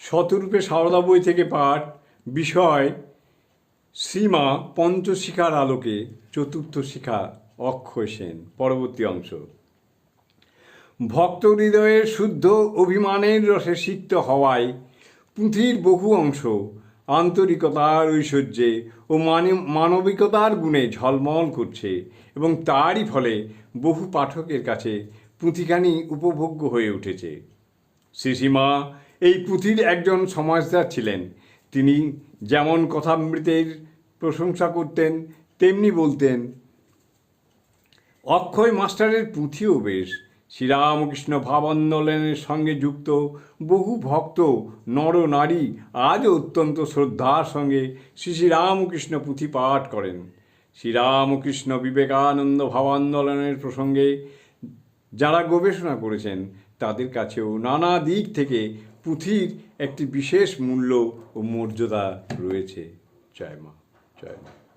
শতরূপে সারদা বই থেকে পাঠ বিষয় শ্রীমা পঞ্চশিখার আলোকে চতুর্থ শিখা অক্ষয় সেন, পরবর্তী অংশ। ভক্ত হৃদয়ের শুদ্ধ অভিমানের রসে সিক্ত হওয়ায় পুঁথির বহু অংশ আন্তরিকতার ঐশ্বর্যে ও মানে- মানবিকতার গুণে ঝলমল করছে এবং তারই ফলে বহু পাঠকের কাছে পুঁথিখানি উপভোগ্য হয়ে উঠেছে। শ্রীসীমা এই পুঁথির একজন সমাজদার ছিলেন। তিনি যেমন কথামৃতের প্রশংসা করতেন, তেমনি বলতেন, অক্ষয় মাস্টারের পুঁথিও বেশ। শ্রীরামকৃষ্ণ ভাবান্দোলনের সঙ্গে যুক্ত বহু ভক্ত, নর, নারী আজও অত্যন্ত শ্রদ্ধার সঙ্গে শ্রী শ্রীরামকৃষ্ণ পুঁথি পাঠ করেন। শ্রীরামকৃষ্ণ বিবেকানন্দ ভাবান্দোলনের প্রসঙ্গে যারা গবেষণা করেছেন, তাদের কাছেও নানা দিক থেকে পুঁথির একটি বিশেষ মূল্য ও মর্যাদা রয়েছে জয় মা জয় মা।